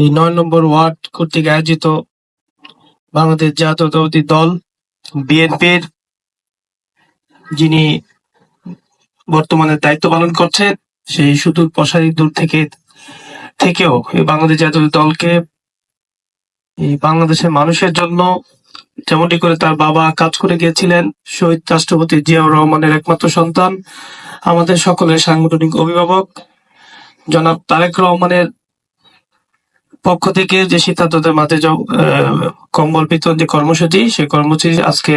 এই নয় নম্বর ওয়ার্ড কর্তৃক আয়োজিত বাংলাদেশ জাতীয়তাবাদী দল, বিএনপির যিনি বর্তমানে দায়িত্ব পালন করছেন, সেই সুদূর প্রসারী দূর থেকে, থেকেও এই বাংলাদেশ জাতীয় দলকে এই বাংলাদেশের মানুষের জন্য যেমনটি করে তার বাবা কাজ করে গিয়েছিলেন, শহীদ রাষ্ট্রপতি জিয়াউর রহমানের একমাত্র সন্তান, আমাদের সকলের সাংগঠনিক অভিভাবক জনাব তারেক রহমানের পক্ষ থেকে যে সিদ্ধান্তদের মাঠে যাও কম্বল বিতরণ যে কর্মসূচি, সেই কর্মসূচি আজকে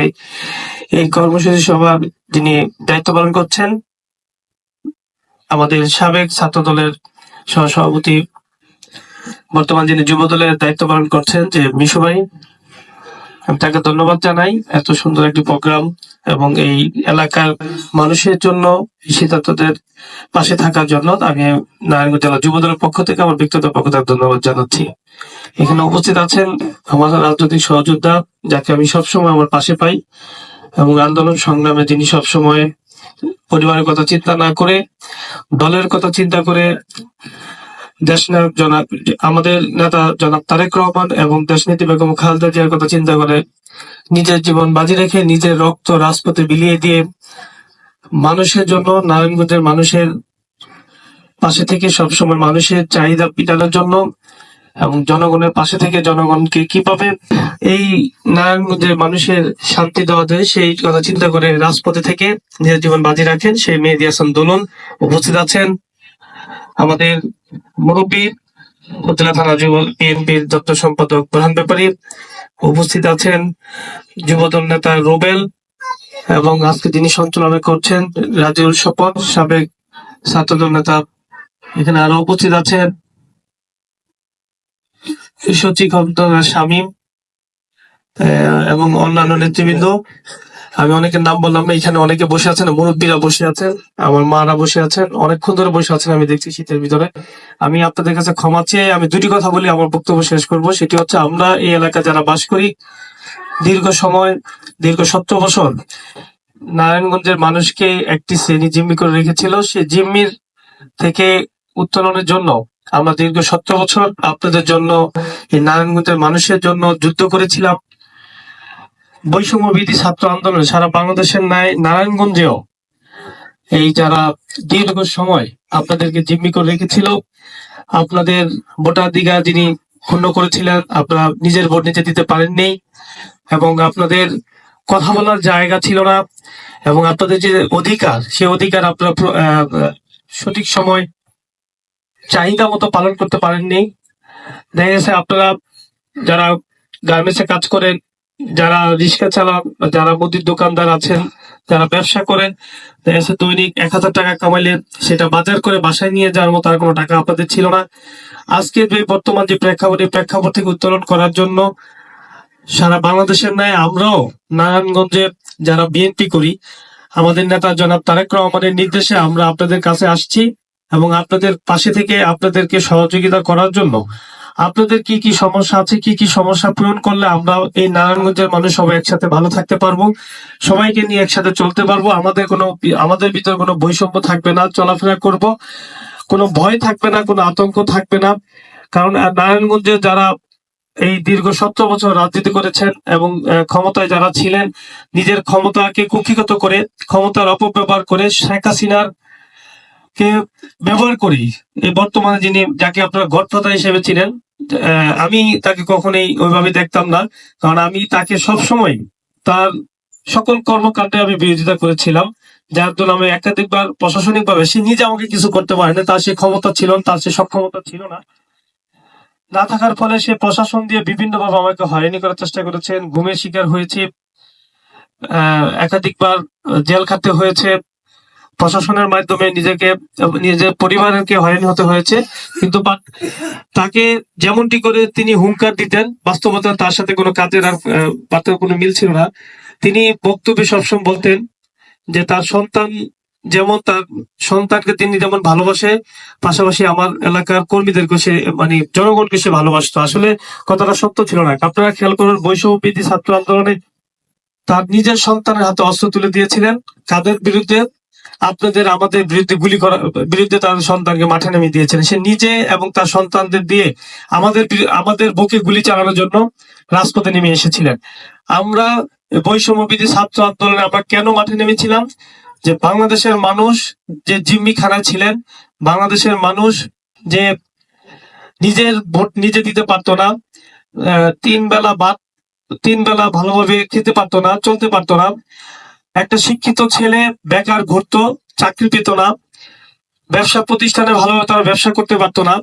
এই কর্মসূচি সভা যিনি দায়িত্ব পালন করছেন, আমাদের সাবেক ছাত্র দলের সহসভাপতি, বর্তমান যিনি যুব দলের দায়িত্ব পালন করছেন যে মিশু ভাই আমি তাকে ধন্যবাদ জানাই এত সুন্দর একটি প্রোগ্রাম এবং এই এলাকার মানুষের জন্য সিদ্ধান্তদের পাশে থাকার জন্য আমি নারায়ণগঞ্জ জেলা যুব দলের পক্ষ থেকে আমার ব্যক্তিগত পক্ষ থেকে ধন্যবাদ জানাচ্ছি। এখানে উপস্থিত আছেন আমার রাজনৈতিক সহযোদ্ধা, যাকে আমি সবসময় আমার পাশে পাই এবং আন্দোলন সংগ্রামে যিনি সবসময় পরিবারের কথা চিন্তা না করে, দলের কথা চিন্তা করে দেশ নায়ক জনাব, আমাদের নেতা জনাব তারেক রহমান এবং দেশনীতি বেগম খালেদা জিয়ার কথা চিন্তা করে, নিজের জীবন বাজি রেখে নিজের রক্ত রাজপথে বিলিয়ে দিয়ে মানুষের জন্য, নারায়ণগঞ্জের মানুষের পাশে থেকে সবসময় মানুষের চাহিদা পিটানোর জন্য এবং জনগণের পাশে থেকে জনগণকে কীভাবে এই নারায়ণগঞ্জের মানুষের শান্তি দেওয়া যায়, সেই কথা চিন্তা করে রাজপথে থেকে নিজের জীবন বাজি রাখেন সেই মেহেদি হাসান দোলন উপস্থিত আছেন। আমাদের মুরব্বী উপজেলা থানা যুব বিএনপির দপ্তর সম্পাদক প্রধান ব্যাপারী উপস্থিত আছেন যুবদল নেতা রুবেল এবং আজকে যিনি সঞ্চালনা করছেন রাজিউল শপথ সাবেক ছাত্রদল নেতা। এখানে আরও উপস্থিত আছেন সচিব শামীম এবং অন্যান্য নেতৃবৃন্দ। আমি অনেকের নাম বললাম না, এখানে অনেকে বসে আছেন, মুরব্বীরা বসে আছেন, আমার মারা বসে আছেন, অনেকক্ষণ ধরে বসে আছেন আমি দেখছি শীতের ভিতরে। আমি আপনাদের কাছে ক্ষমা চেয়ে আমি দুটি কথা বলি, আমার বক্তব্য শেষ করব। সেটি হচ্ছে আমরা এই এলাকায় যারা বাস করি, দীর্ঘ সময়, দীর্ঘ সত্তর বছর নারায়ণগঞ্জের মানুষকে একটি শ্রেণি জিম্মি করে রেখেছিল। সে জিম্মির থেকে উত্তোলনের জন্য, আমরা দীর্ঘ সত্তর বছর আপনাদের জন্য, এই নারায়ণগঞ্জের মানুষের জন্য যুদ্ধ করেছিলাম। বৈষম্য বিধি ছাত্র আন্দোলন সারা বাংলাদেশের ন্যায় নারায়ণগঞ্জেও। এই যারা দীর্ঘ সময় আপনাদেরকে জিম্মি করে রেখেছিল, আপনাদের ভোটাধিকার যিনি ক্ষুণ্ণ করেছিলেন, আপনারা নিজের ভোট নিতে দিতে পারেননি এবং আপনাদের কথা বলার জায়গা ছিল না এবং আপনাদের যে অধিকার, সে অধিকার আপনারা সঠিক সময় চাহিদা মতো পালন করতে পারেননি। দেখা গেছে আপনারা যারা গার্মেন্টসে কাজ করেন যারা রিক্সা চালান, যারা মুদির দোকানদার আছেন, যারা ব্যবসা করেন দৈনিক এক হাজার টাকা কামাইলে সেটা বাজার করে বাসায় নিয়ে যাওয়ার মতো আর কোনো টাকা আপনাদের ছিল না। আজকে যে বর্তমান যে প্রেক্ষাপট, এই প্রেক্ষাপট থেকে উত্তোলন করার জন্য সারা বাংলাদেশের ন্যায় আমরাও নারায়ণগঞ্জে যারা বিএনপি করি, আমাদের নেতা জনাব তারেক রহমানের নির্দেশে আমরা আপনাদের কাছে আসছি এবং আপনাদের পাশে থেকে আপনাদেরকে সহযোগিতা করার জন্য আপনাদের কি কি সমস্যা আছে? কি কি সমস্যা পূরণ করলে আমরা এই নারায়ণগঞ্জের মানুষ সবাই একসাথে ভালো থাকতে পারব? সবাইকে নিয়ে একসাথে চলতে পারব। আমাদের কোনো আমাদের ভিতরে কোনো বৈষম্য থাকবে না, চলাফেরা করব। কোনো ভয় থাকবে না, কোনো আতঙ্ক থাকবে না। কারণ নারায়ণগঞ্জে যারা এই দীর্ঘ সত্তর বছর রাজনীতি করেছেন এবং ক্ষমতায় যারা ছিলেন, নিজের ক্ষমতাকে কুক্ষিগত করে, ক্ষমতার অপব্যবহার করে শেখ হাসিনার কে ব্যবহার করি। এই বর্তমানে যিনি, যাকে আপনারা গডফাদার হিসেবে ছিলেন আমি তাকে কখনোই ওইভাবে দেখতাম না, কারণ আমি তাকে সবসময় তার সকল কর্মকাণ্ডে আমি বিরোধিতা করেছিলাম, যার জন্য আমি একাধিকবার প্রশাসনিক ভাবে সে নিজে আমাকে কিছু করতে পারেনি তার সে ক্ষমতা ছিল না, তার সে সক্ষমতা ছিল না। না থাকার ফলে সে প্রশাসন দিয়ে বিভিন্ন ভাবে আমাকে হয়রানি করার চেষ্টা করেছেন ঘুমের শিকার হয়েছে একাধিকবার জেল খাটতে হয়েছে প্রশাসনের মাধ্যমে নিজেকে, নিজের পরিবারকে হয়রানি হতে হয়েছে। কিন্তু তাকে যেমনটি করে তিনি হুঙ্কার দিতেন, বাস্তবতা তার সাথে কোনো কাজের আর পার্থক্য কোনো মিল ছিল না। তিনি বক্তব্যে সবসময় বলতেন যে, তার সন্তান যেমন তার সন্তানকে তিনি যেমন ভালোবাসে, পাশাপাশি আমার এলাকার কর্মীদেরকে সে মানে জনগণকে সে ভালোবাসতো। আসলে কথাটা সত্য ছিল না। আপনারা খেয়াল করুন বৈষম্য বিধি ছাত্র আন্দোলনে তার নিজের সন্তানের হাতে অস্ত্র তুলে দিয়েছিলেন। কাদের বিরুদ্ধে? আপনাদের, আমাদের বিরুদ্ধে গুলি করা, বিরুদ্ধে তার সন্তানকে মাঠে নামিয়ে দিয়েছেন সে নিজে এবং তার সন্তানদের দিয়ে আমাদের আমাদের বুকে গুলি চালানোর জন্য রাজপথে নেমে এসেছিলেন। আমরা বৈষম্যবিধি ছাত্র আন্দোলনে আমরা কেন মাঠে নেমেছিলাম? যে বাংলাদেশের মানুষ যে জিম্মি খানা ছিলেন, বাংলাদেশের মানুষ যে নিজের ভোট নিজে দিতে পারতো না তিন বেলা ভাত, তিন বেলা ভালোভাবে খেতে পারতো না, চলতে পারতো না একটা শিক্ষিত ছেলে বেকার ঘুরতো, চাকরি পেত না, ব্যবসা প্রতিষ্ঠানে ভালোভাবে তারা ব্যবসা করতে পারতো না।